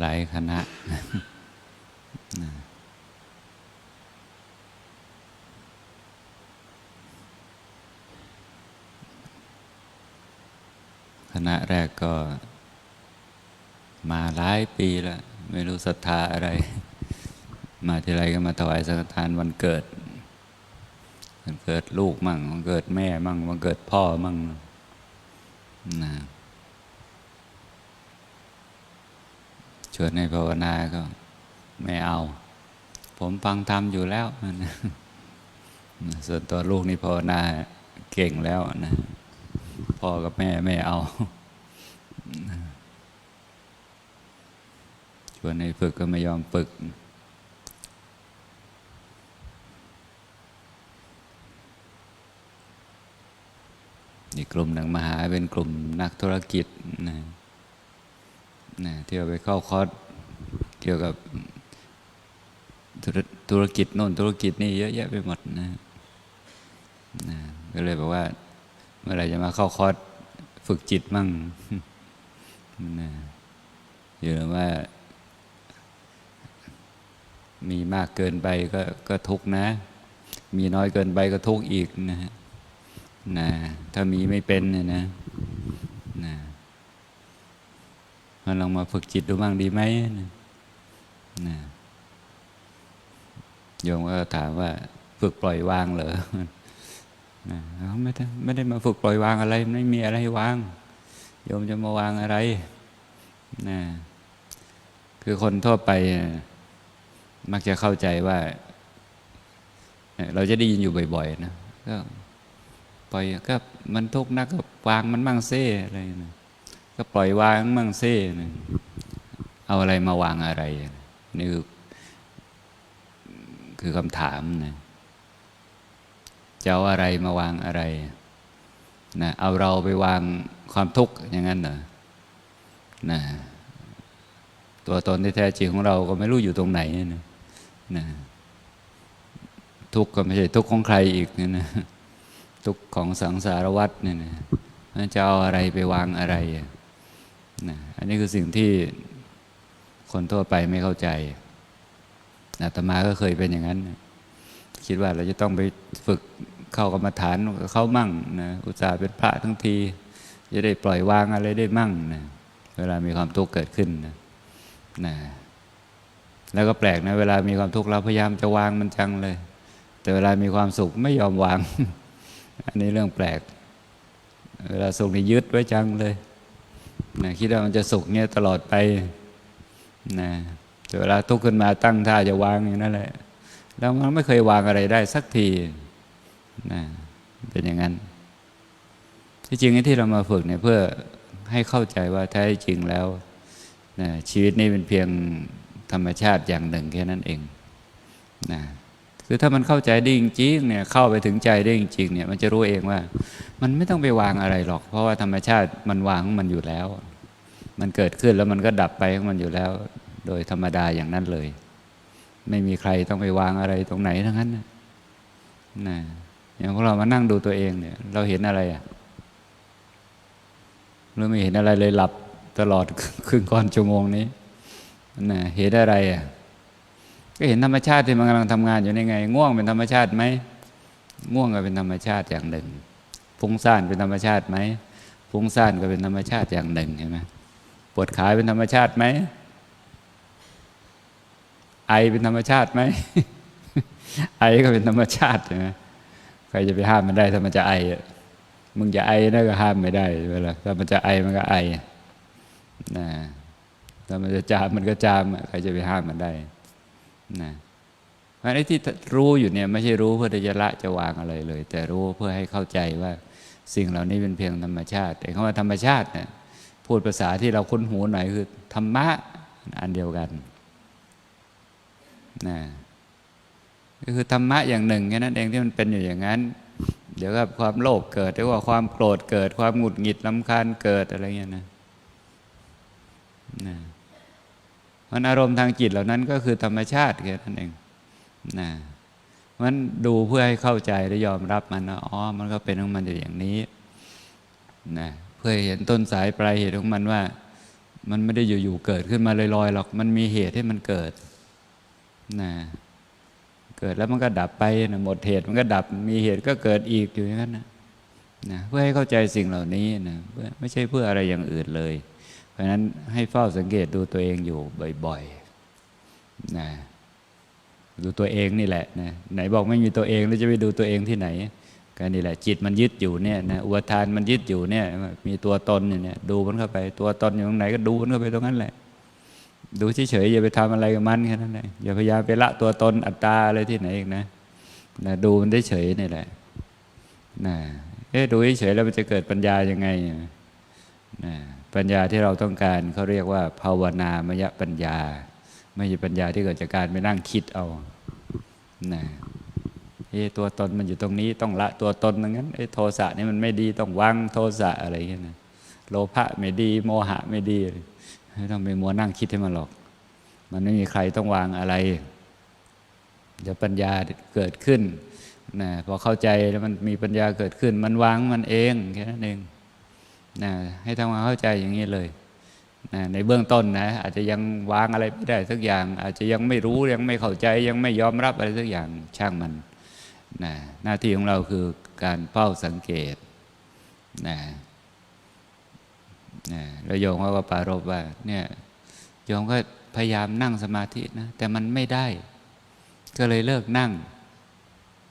หลัยคณะคณะแรกก็ มาหลายปีแล้ว ไม่รู้ศรัทธาอะไร มาทีไรก็มาถวายสังฆทานวันเกิด วันเกิดลูกมั่ง วันเกิดแม่มั่ง วันเกิดพ่อมั่งนะ วนให้ภาวนาก็ไม่เอา ผมฟังธรรมอยู่แล้วนะส่วนตัวลูกนี่ภาวนาเก่งแล้วนะพ่อกับแม่ไม่เอาชวนให้ฝึกก็ไม่ยอมฝึก อีกกลุ่มหนึ่งมหาเป็นกลุ่มนักธุรกิจนะ นะที่เอาไปเข้าคอร์สเกี่ยวกับธุรกิจโน่นธุรกิจนี่เยอะแยะไปหมดนะนะก็เลยบอกว่า เมื่อไหรจะมาเข้าคอร์สฝึกจิตมั่งนะอยู่ว่า มีมากเกินไปก็ก็ทุกนะ มีน้อยเกินไปก็ทุกอีกนะนะ ถ้ามีไม่เป็นเนี่ยนะนะ ลองมาฝึกจิตดูบ้างดีไหมนะโยมก็ถามว่าฝึกปล่อยวางเหรอไม่ได้ไม่ได้มาฝึกปล่อยวางอะไร ไม่มีอะไรวาง โยมจะมาวางอะไรนะคือคนทั่วไป มักจะเข้าใจว่า เราจะได้ยินอยู่บ่อย ๆ นะ ก็ปล่อยก็มันทุกข์นักก็วางมันมั่งเซ่อะไรนะ ก็ปล่อยวางมั่งเซ่เอาอะไรมาวางอะไรนี่คือคือคำถามนะจะเอาอะไรมาวางอะไรนะเอาเราไปวางความทุกข์อย่างนั้นเหรอนะตัวตนที่แท้จริงของเราก็ไม่รู้อยู่ตรงไหนนะนะทุกข์ก็ไม่ใช่ทุกข์ของใครอีกนะนะทุกข์ของสังสารวัฏเนี่ยนะจะเอาอะไรไปวางอะไร นะอันนี้คือสิ่งที่คนทั่วไปไม่เข้าใจอาตมาก็เคยเป็นอย่างนั้น คิดว่าเราจะต้องไปฝึกเข้ากรรมฐานเข้ามั่งนะอุตส่าห์เป็นพระทั้งที จะได้ปล่อยวางอะไรได้มั่งนะเวลามีความทุกข์เกิดขึ้นนะนะแล้วก็แปลกนะเวลามีความทุกข์เราพยายามจะวางมันจังเลย แต่เวลามีความสุขไม่ยอมวาง อันนี้เรื่องแปลก เวลาสุขนี่ยึดไว้จังเลย นะคิดว่ามันจะสุขเนี่ยตลอดไปนะแต่เวลาทุกข์ขึ้นมาตั้งท่าจะวางอย่างนั้นแหละ แล้วมันไม่เคยวางอะไรได้สักทีนะเป็นอย่างนั้น ที่จริงที่เรามาฝึกเนี่ยเพื่อให้เข้าใจว่าแท้จริงแล้วนะชีวิตนี้เป็นเพียงธรรมชาติอย่างหนึ่งแค่นั้นเองนะคือถ้ามันเข้าใจได้จริงๆเนี่ยเข้าไปถึงใจได้จริงๆเนี่ยมันจะรู้เองว่า มันไม่ต้องไปวางอะไรหรอก เพราะว่าธรรมชาติมันวางของมันอยู่แล้ว มันเกิดขึ้นแล้วมันก็ดับไปของมันอยู่แล้ว โดยธรรมดาอย่างนั้นเลย ไม่มีใครต้องไปวางอะไรตรงไหนทั้งนั้นนะนะอย่างพวกเรามานั่งดูตัวเองเนี่ย เราเห็นอะไรอะเราไม่เห็นอะไรเลยหลับตลอดครึ่งก่อนชั่วโมงนี้นะเห็นอะไรอะก็เห็นธรรมชาติที่มันกำลังทำงานอยู่ในไง ง่วงเป็นธรรมชาติไหมง่วงก็เป็นธรรมชาติอย่างหนึ่งฟุ้งซ่านเป็นธรรมชาติไหมฟุ้งซ่านก็เป็นธรรมชาติอย่างหนึ่งใช่ไหม วดขาเป็นธรรมชาติไหม ไอเป็นธรรมชาติไหม ไอก็เป็นธรรมชาติใช่ไหมใครจะไปห้ามมันได้ถ้ามันจะไอมึงจะไอนั่นก็ห้ามไม่ได้เวลาถ้ามันจะไอมันก็ไอนะถ้ามันจะจามมันก็จามใครจะไปห้ามมันได้นะเพราะไอ้ที่รู้อยู่เนี่ยไม่ใช่รู้เพื่อจะละจะวางอะไรเลย แต่รู้เพื่อให้เข้าใจว่าสิ่งเหล่านี้เป็นเพียงธรรมชาติ แต่คำว่าธรรมชาติเนี่ย พูดภาษาที่เราคุ้นหูหน่อยคือธรรมะอันเดียวกันนะก็คือธรรมะอย่างหนึ่งแค่นั้นเองที่มันเป็นอยู่อย่างนั้น เดี๋ยวก็ความโลภเกิดเดี๋ยวว่าความโกรธเกิด ความหงุดหงิดลำคาญเกิดอะไรเงี้ยนะนะมันอารมณ์ทางจิตเหล่านั้นก็คือธรรมชาติแค่นั้นเองนะมันดูเพื่อให้เข้าใจและยอมรับมันนะอ๋อ มันก็เป็นของมันอยู่อย่างนี้นะ เพื่อเห็นต้นสายปลายเหตุของมันว่า มันไม่ได้อยู่ๆเกิดขึ้นมาลอยๆหรอกมันมีเหตุให้มันเกิดนะเกิดแล้วมันก็ดับไปนะหมดเหตุมันก็ดับมีเหตุก็เกิดอีกอยู่อย่างนั้นนะนะเพื่อให้เข้าใจสิ่งเหล่านี้นะไม่ใช่เพื่ออะไรอย่างอื่นเลย เพราะฉะนั้นให้เฝ้าสังเกตดูตัวเองอยู่บ่อยๆนะดูตัวเองนี่แหละนะไหนบอกไม่มีตัวเองแล้วจะไปดูตัวเองที่ไหน ก็นี่แหละ จิตมันยึดอยู่เนี่ยนะอุปทานมันยึดอยู่เนี่ย มีตัวตนเนี่ยดูมันเข้าไป ตัวตนอยู่ตรงไหนก็ดูมันเข้าไปตรงนั้นแหละ ดูเฉยๆอย่าไปทำอะไรกับมันแค่นั้นเองอย่าพยายามไปละตัวตนอัตตาอะไรที่ไหนอีกนะนะดูมันได้เฉยนี่แหละนะเอ๊ะดูเฉยแล้วมันจะเกิดปัญญายังไงนะปัญญาที่เราต้องการเขาเรียกว่า ภาวนามยปัญญา ไม่ใช่ปัญญาที่เกิดจากการไปนั่งคิดเอานะ เอตัวตนมันอยู่ตรงนี้ต้องละตัวตนดังนั้นเอ๊ะโทสะนี่มันไม่ดีต้องวางโทสะอะไรอย่างเงี้ยนะโลภะไม่ดี โมหะไม่ดีไม่ต้องไปมัวนั่งคิดให้มันหรอก มันไม่มีใครต้องวางอะไรเดี๋ยวปัญญาเกิดขึ้นนะพอเข้าใจแล้วมันมีปัญญาเกิดขึ้น มันวางมันเองแค่นั้นเองนะให้ทำความเข้าใจอย่างนี้เลยนะในเบื้องต้นนะอาจจะยังวางอะไรไม่ได้สักอย่าง อาจจะยังไม่รู้ยังไม่เข้าใจยังไม่ยอมรับอะไรสักอย่างช่างมัน นะหน้าที่ของเราคือการเฝ้าสังเกตนะนะแล้วโยมเขาก็ปรารบว่าเนี่ยโยมก็พยายามนั่งสมาธินะ แต่มันไม่ได้ ก็เลยเลิกนั่ง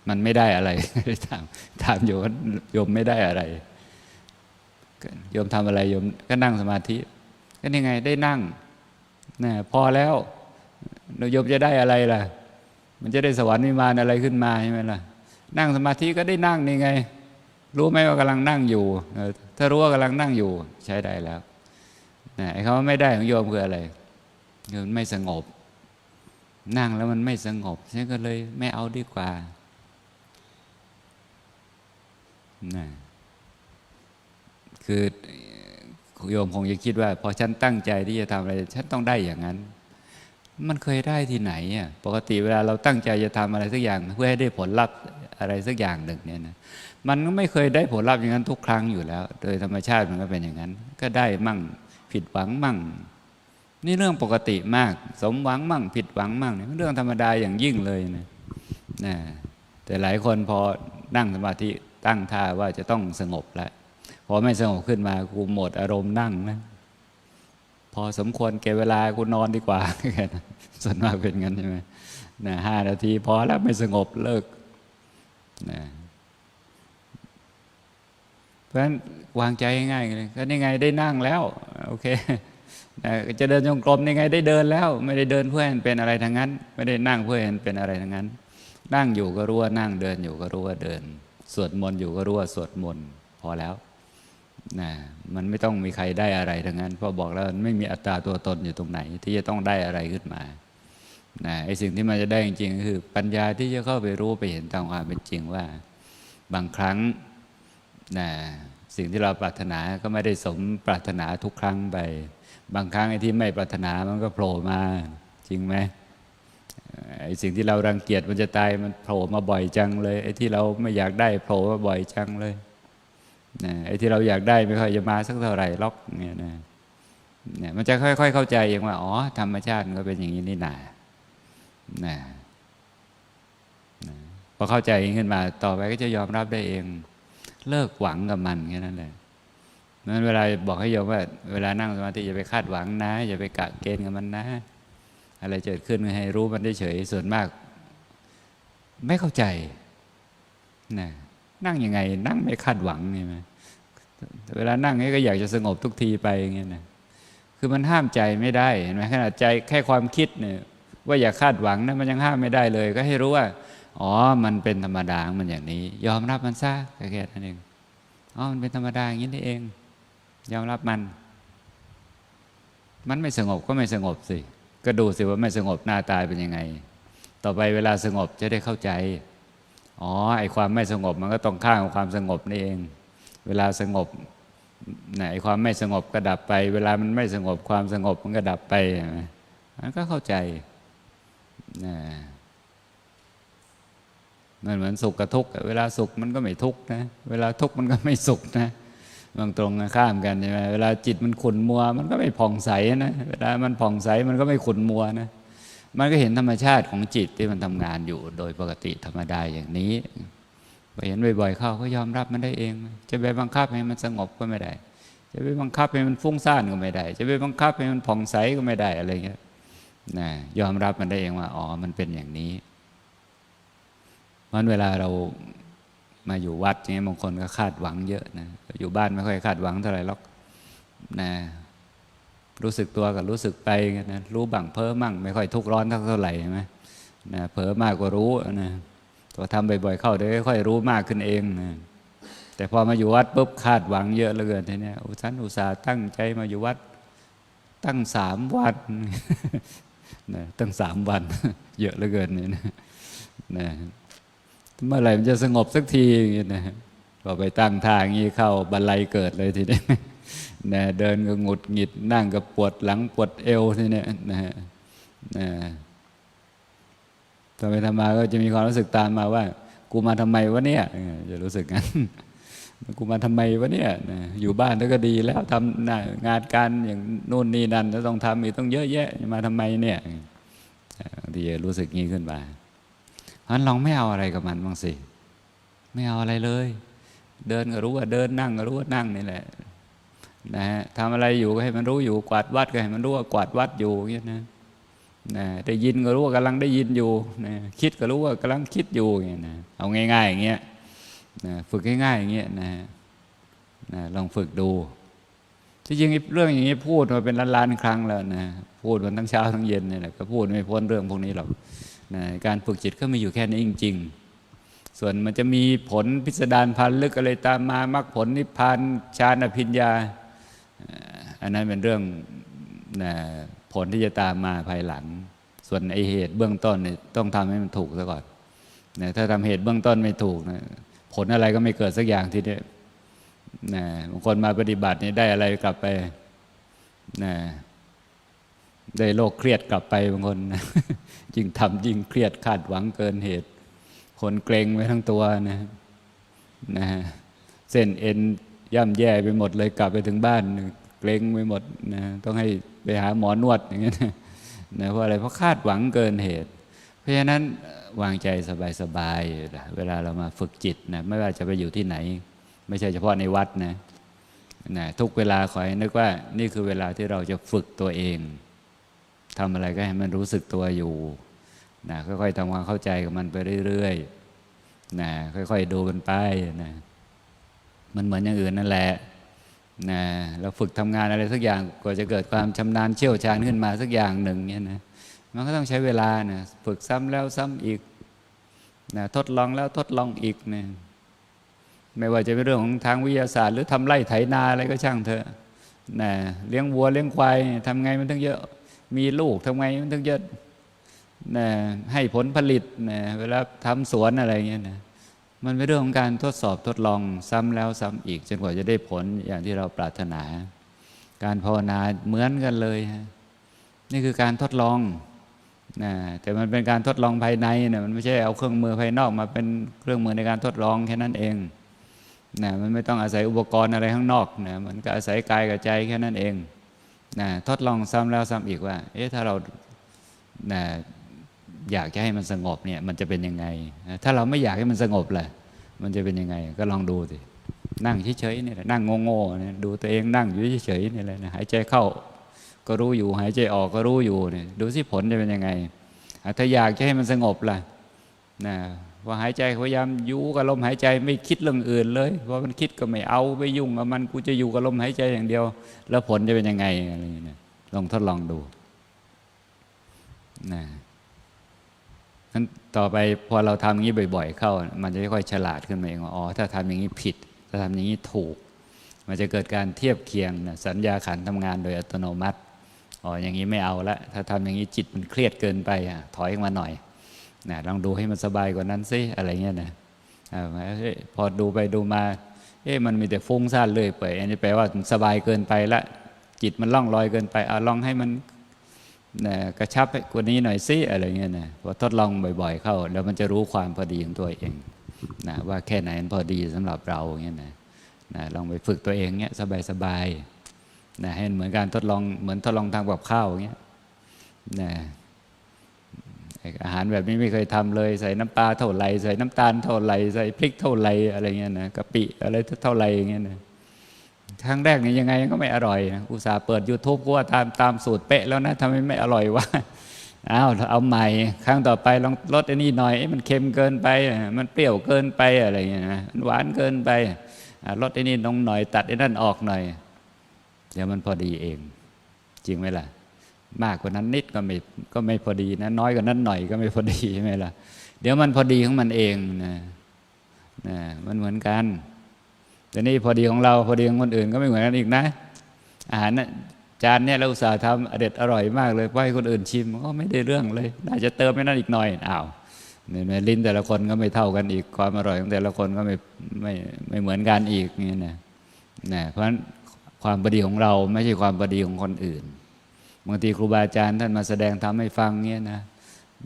มันไม่ได้อะไรถามถามโยมโยมไม่ได้อะไรโยมทำอะไรโยมก็นั่งสมาธิ ก็ยังไงได้นั่งนะพอแล้วโยมจะได้อะไรล่ะ มันจะได้สวรรค์วิมานอะไรขึ้นมาใช่ไหมล่ะ นั่งสมาธิก็ได้นั่งนี่ไง รู้ไหมว่ากำลังนั่งอยู่ ถ้ารู้ว่ากำลังนั่งอยู่ใช้ได้แล้วนะไอ้คำว่าไม่ได้ของโยมคืออะไรคือมันไม่สงบ นั่งแล้วมันไม่สงบฉันก็เลยไม่เอาดีกว่านะคือโยมคงจะคิดว่า พอฉันตั้งใจที่จะทำอะไร ฉันต้องได้อย่างนั้น มันเคยได้ที่ไหนอะปกติเวลาเราตั้งใจจะทำอะไรสักอย่าง เพื่อให้ได้ผลลัพธ์อะไรสักอย่างหนึ่งเนี่ยนะมันก็ไม่เคยได้ผลลัพธ์อย่างนั้นทุกครั้งอยู่แล้ว โดยธรรมชาติมันก็เป็นอย่างนั้น ก็ได้มั่งผิดหวังมั่ง นี่เรื่องปกติมาก สมหวังมั่ง ผิดหวังมั่งเนี่ยเรื่องธรรมดาอย่างยิ่งเลยนะนะแต่หลายคนพอนั่งสมาธิตั้งท่าว่าจะต้องสงบแล้วพอไม่สงบขึ้นมากูหมดอารมณ์นั่งนะ พอสมควรเก็บเวลากูนอนดีกว่าส่วนมากเป็นงั้นใช่ไหมนะห้านาทีพอแล้วไม่สงบเลิกนะเพราะฉะนั้นวางใจง่ายๆเลยก็นี่ไงได้นั่งแล้วโอเคนะจะเดินจงกรมนี่ไงได้เดินแล้ว ไม่ได้เดินเพื่อให้มันเป็นอะไรทั้งนั้น ไม่ได้นั่งเพื่อให้มันเป็นอะไรทั้งนั้น นั่งอยู่ก็รู้ว่านั่งเดินอยู่ก็รู้ว่าเดิน สวดมนต์อยู่ก็รู้ว่าสวดมนต์พอแล้ว นะมันไม่ต้องมีใครได้อะไรทั้งนั้นพราะบอกแล้วมันไม่มีอัตราตัวตนอยู่ตรงไหน ที่จะต้องได้อะไรขึ้นมานะไอ้สิ่งที่มันจะได้จริงๆคือปัญญาที่จะเข้าไปรู้ไปเห็นตามความเป็นจริงว่า บางครั้งนะสิ่งที่เราปรารถนาก็ไม่ได้สมปรารถนาทุกครั้งไป บางครั้งไอ้ที่ไม่ปรารถนามันก็โผล่มาจริงไหมไอ้สิ่งที่เรารังเกียจมันจะตายมันโผล่มาบ่อยจังเลยไอ้ที่เราไม่อยากได้โผล่มาบ่อยจังเลย นะไอ้ที่เราอยากได้ไม่ค่อยจะมาสักเท่าไหร่ล็อกเนี่ยนะเนี่ยมันจะค่อย ๆ เข้าใจเองว่าอ๋อธรรมชาติมันก็เป็นอย่างนี้นี่นานะนะพอเข้าใจขึ้นมา ต่อไปก็จะยอมรับได้เอง เลิกหวังกับมันแค่นั้นแหละนั้นเวลาบอกให้โยมว่า เวลานั่งสมาธิอย่าไปคาดหวังนะ อย่าไปกะเกณฑ์กับมันนะ อะไรเกิดขึ้นให้รู้มันได้เฉยส่วนมาก ไม่เข้าใจนะนั่งยังไง นั่งไม่คาดหวังใช่ไหม เวลานั่งนี่ก็อยากจะสงบทุกทีไปอย่างเงี้ยนะคือมันห้ามใจไม่ได้เห็นไหมขนาดใจแค่ความคิดเนี่ยว่าอย่าคาดหวังนะมันยังห้ามไม่ได้เลย ก็ให้รู้ว่า อ๋อ มันเป็นธรรมดามันอย่างนี้ ยอมรับมันซะแค่นั้นเองอ๋อมันเป็นธรรมดาอย่างนี้นี่เอง ยอมรับมัน มันไม่สงบก็ไม่สงบสิ ก็ดูสิว่าไม่สงบหน้าตายเป็นยังไง ต่อไปเวลาสงบจะได้เข้าใจ อ๋อไอความไม่สงบมันก็ต้องข้างกับความสงบนี่เอง เวลาสงบไหนความไม่สงบก็ดับไป เวลามันไม่สงบความสงบมันก็ดับไปมันก็เข้าใจนะมันเหมือนสุขกับทุกข์เวลาสุขมันก็ไม่ทุกข์นะ เวลาทุกข์มันก็ไม่สุขนะบางตรงกันข้ามกันใช่ไหมเวลาจิตมันขุนมัว มันก็ไม่ผ่องใสนะเวลามันผ่องใสมันก็ไม่ขุนมัวนะมันก็เห็นธรรมชาติของจิตที่มันทำงานอยู่โดยปกติธรรมดาอย่างนี้ พอเห็นบ่อยๆเข้าก็ยอมรับมันได้เอง จะไปบังคับให้มันสงบก็ไม่ได้ จะไปบังคับให้มันฟุ้งซ่านก็ไม่ได้ จะไปบังคับให้มันผ่องใสก็ไม่ได้อะไรเงี้ยนะยอมรับมันได้เองว่าอ๋อมันเป็นอย่างนี้มันเวลาเรามาอยู่วัดอย่างเงี้ยบางคนก็คาดหวังเยอะนะอยู่บ้านไม่ค่อยคาดหวังเท่าไหร่หรอกนะรู้สึกตัวกับรู้สึกไปนะรู้บังเพ้อมั่ง ไม่ค่อยทุกข์ร้อนเท่าไหร่ใช่ไหมนะเผลอมากกว่ารู้นะ ตัวทำบ่อยๆเข้าเดี๋ยวค่อยรู้มากขึ้นเองนะแต่พอมาอยู่วัดปุ๊บคาดหวังเยอะเหลือเกินทีเนี้ยอุฉันอุตส่าห์ตั้งใจมาอยู่วัด ตั้งสามวันนะตั้งสามวัน เยอะเหลือเกินเนี่ยนะนะเมื่อไหร่มันจะสงบสักทีอย่างเงี้ยนะพอไปตั้งท่าอย่างงี้เข้าบันไลเกิดเลยทีเนี้ยนะเดินก็หงุดหงิดนั่งก็ปวดหลังปวดเอวทีเนี้ยนะฮะนะ ต่อไปทำมาก็จะมีความรู้สึกตามมาว่า กูมาทำไมวะเนี่ยจะรู้สึกงั้นกูมาทำไมวะเนี่ยอยู่บ้านก็ดีแล้วทำงานการอย่างนู่นนี่นั่นแล้วต้องทำอีกต้องเยอะแยะมาทำไมเนี่ยบางทีจะรู้สึกงี้ขึ้นมาเพราะฉะนั้นลองไม่เอาอะไรกับมันบ้างสิไม่เอาอะไรเลย เดินก็รู้ว่าเดินนั่งก็รู้ว่านั่งนี่แหละนะฮะทำอะไรอยู่ก็ให้มันรู้อยู่กวาดวัดก็ให้มันรู้ว่ากวาดวัดอยู่อย่างเงี้นะ นะได้ยินก็รู้ว่ากำลังได้ยินอยู่นะคิดก็รู้ว่ากำลังคิดอยู่อย่างเงี้ยนะเอาง่าย ๆ อย่างเงี้ยนะฝึกง่ายๆอย่างเงี้ยนะนะลองฝึกดูที่จริงเรื่องอย่างนี้พูดมาเป็นล้านๆครั้งแล้วนะพูดมันทั้งเช้าทั้งเย็นเนี่ยแหละก็พูดไม่พ้นเรื่องพวกนี้หรอกนะการฝึกจิตก็มีอยู่แค่นี้จริง ๆ ส่วนมันจะมีผลพิสดารพันลึกอะไรตามมามรรคผลนิพพานฌานอภิญญา อันนั้นเป็นเรื่องนะ ผลที่จะตามมาภายหลัง ส่วนไอเหตุเบื้องต้นเนี่ยต้องทำให้มันถูกซะก่อนนะถ้าทำเหตุเบื้องต้นไม่ถูกนะผลอะไรก็ไม่เกิดสักอย่างทีเดียวนะบางคนมาปฏิบัตินี่ได้อะไรกลับไปนะได้โรคเครียดกลับไปบางคนนะยิ่งทำยิ่งเครียดคาดหวังเกินเหตุ คนเกรงไว้ทั้งตัวนะนะฮะเส้นเอ็นย่ำแย่ไปหมดเลยกลับไปถึงบ้าน เกรงไปหมดนะต้องให้ไปหาหมอนวดอย่างเงี้ยนะเพราะอะไรเพราะคาดหวังเกินเหตุ เพราะฉะนั้นวางใจสบายๆนะเวลาเรามาฝึกจิตนะไม่ว่าจะไปอยู่ที่ไหน ไม่ใช่เฉพาะในวัดนะนะทุกเวลาขอให้นึกว่านี่คือเวลาที่เราจะฝึกตัวเองทำอะไรก็ให้มันรู้สึกตัวอยู่นะค่อยๆทำความเข้าใจกับมันไปเรื่อยๆนะค่อยๆดูมันไปนะมันเหมือนอย่างอื่นนั่นแหละ นะเราฝึกทำงานอะไรสักอย่างกว่าจะเกิดความชำนาญเชี่ยวชาญขึ้นมาสักอย่างหนึ่งเนี่ยนะมันก็ต้องใช้เวลานะฝึกซ้ำแล้วซ้ำอีกนะทดลองแล้วทดลองอีกนะไม่ว่าจะเป็นเรื่องของทางวิทยาศาสตร์ หรือทำไร่ไถนาอะไรก็ช่างเถอะนะเลี้ยงวัวเลี้ยงควายทำไงมันต้องเยอะ มีลูกทำไงมันต้องเยอะนะให้ผลผลิตนะเวลาทำสวนอะไรเงี้ยนะ มันเป็นเรื่องของการทดสอบทดลองซ้ำแล้วซ้ำอีก จนกว่าจะได้ผลอย่างที่เราปรารถนา การภาวนาเหมือนกันเลยฮะนี่คือการทดลองนะแต่มันเป็นการทดลองภายในนะมันไม่ใช่เอาเครื่องมือภายนอกมาเป็นเครื่องมือในการทดลองแค่นั้นเองนะมันไม่ต้องอาศัยอุปกรณ์อะไรข้างนอกนะมันก็อาศัยกายกับใจแค่นั้นเองนะทดลองซ้ำแล้วซ้ำอีกว่า เอ๊ะถ้าเรานะ อยากจะให้มันสงบเนี่ยมันจะเป็นยังไง ถ้าเราไม่อยากให้มันสงบล่ะมันจะเป็นยังไง ก็ลองดูสินั่งเฉยๆนี่แหละนั่งโง่ๆเนี่ยดูตัวเองนั่งอยู่เฉยๆนี่แหละนะหายใจเข้าก็รู้อยู่หายใจออกก็รู้อยู่เนี่ยดูสิผลจะเป็นยังไง ถ้าอยากจะให้มันสงบล่ะนะว่าหายใจพยายามอยู่กับลมหายใจไม่คิดเรื่องอื่นเลยเพราะมันคิดก็ไม่เอาไปยุ่งกับมันกูจะอยู่กับลมหายใจอย่างเดียว แล้วผลจะเป็นยังไงอะไรอย่างเงี้ยลองทดลองดูนะ นั้นต่อไปพอเราทำอย่างนี้บ่อย ๆ เข้า มันจะค่อยฉลาดขึ้นมาเองว่าอ๋อถ้าทำอย่างนี้ผิด ถ้าทำอย่างนี้ถูก มันจะเกิดการเทียบเคียงนะสัญญาขันทำงานโดยอัตโนมัติอ๋ออย่างนี้ไม่เอาละถ้าทำอย่างนี้จิตมันเครียดเกินไปอะถอยออกมาหน่อยนะลองดูให้มันสบายกว่านั้นสิอะไรเงี้ยนะพอดูไปดูมา เอ๊ะมันมีแต่ฟุ้งซ่านเลยไปอันนี้แปลว่าสบายเกินไปละจิตมันล่องลอยเกินไปเอาลองให้มัน นะกระชับให้กว่านี้หน่อยสิอะไรเงี้ยนะพอทดลองบ่อย ๆ เข้า แล้วมันจะรู้ความพอดีของตัวเองนะว่าแค่ไหนพอดีสำหรับเราเงี้ยนะนะลองไปฝึกตัวเองเงี้ยสบายๆนะให้เหมือนการทดลองเหมือนทดลองทำกับข้าวเงี้ยนะอาหารแบบนี้ไม่เคยทำเลยใส่น้ำปลาเท่าไรใส่น้ำตาลเท่าไรใส่พริกเท่าไรอะไรเงี้ยนะกะปิอะไรเท่าไรอย่างเงี้ยนะ ครั้งแรกนี่ยังไงก็ไม่อร่อยนะอุตส่าห์เปิด YouTube ก็ว่าตามตามสูตรเป๊ะแล้วนะทำไมไม่อร่อยวะอ้าวเอาใหม่ ครั้งต่อไปลองลดอ้นี่หน่อยมันเค็มเกินไป มันเปรี้ยวเกินไปอะไรอย่างเงี้ยนะมันหวานเกินไปลดอ้นี่ลงหน่อย ตัดไอ้นั่นออกหน่อย เดี๋ยวมันพอดีเอง จริงไหมล่ะ มากกว่านั้นนิดก็ไม่ก็ไม่พอดีนะน้อยกว่านั้นหน่อยก็ไม่พอดีใช่ไหมล่ะเดี๋ยวมันพอดีของมันเองนะนะมันเหมือนกัน แต่นี่พอดีของเราพอดีของคนอื่นก็ไม่เหมือนกันอีกนะ อาหารนะจานเนี่ยเราอุตส่าห์ทำอเด็ดอร่อยมากเลยว่าให้คนอื่นชิมก็ไม่ได้เรื่องเลย น่าจะเติมไม่นั่นอีกหน่อยอ้าวเนี่ยลิ้นแต่ละคนก็ไม่เท่ากันอีกความอร่อยของแต่ละคนก็ไม่ไม่ไม่เหมือนกันอีกนี่นะนะเพราะฉะนั้นความพอดีของเราไม่ใช่ความพอดีของคนอื่นบางทีครูบาอาจารย์ท่านมาแสดงทำให้ฟังเนี่ยนะ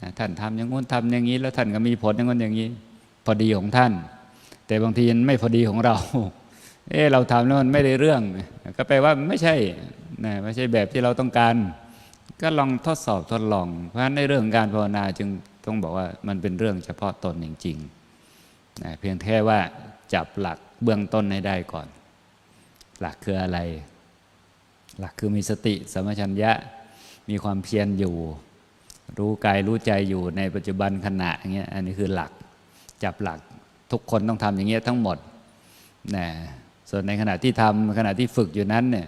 นะท่านทำอย่างงู้นทำอย่างนี้ แล้วท่านก็มีผลอย่างงู้นอย่างนี้ พอดีของท่าน แต่บางทีมันไม่พอดีของเรา เออเราทำแล้วมันไม่ได้เรื่อง ก็แปลว่าไม่ใช่นะไม่ใช่แบบที่เราต้องการ ก็ลองทดสอบทดลอง เพราะฉะนั้นในเรื่องการภาวนาจึงต้องบอกว่ามันเป็นเรื่องเฉพาะตนจริงๆนะเพียงแค่ว่าจับหลักเบื้องต้นให้ได้ก่อน หลักคืออะไร หลักคือมีสติสมชัญญะมีความเพียรอยู่ รู้กายรู้ใจอยู่ในปัจจุบันขณะอย่างเงี้ยอันนี้คือหลักจับหลัก ทุกคนต้องทำอย่างเงี้ยทั้งหมดนะส่วนในขณะที่ทำขณะที่ฝึกอยู่นั้นเนี่ย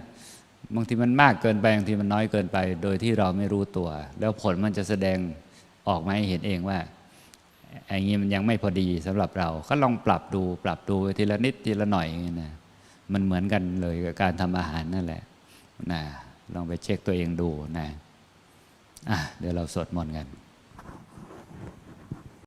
บางทีมันมากเกินไปบางทีมันน้อยเกินไป โดยที่เราไม่รู้ตัว แล้วผลมันจะแสดงออกมาให้เห็นเองว่าไอ้นี้มันยังไม่พอดีสำหรับเรา ก็ลองปรับดูปรับดูไปทีละนิดทีละหน่อยอย่างนี้นะมันเหมือนกันเลยกับการทำอาหารนั่นแหละนะลองไปเช็คตัวเองดูนะอะเดี๋ยวเราสวดมนต์กัน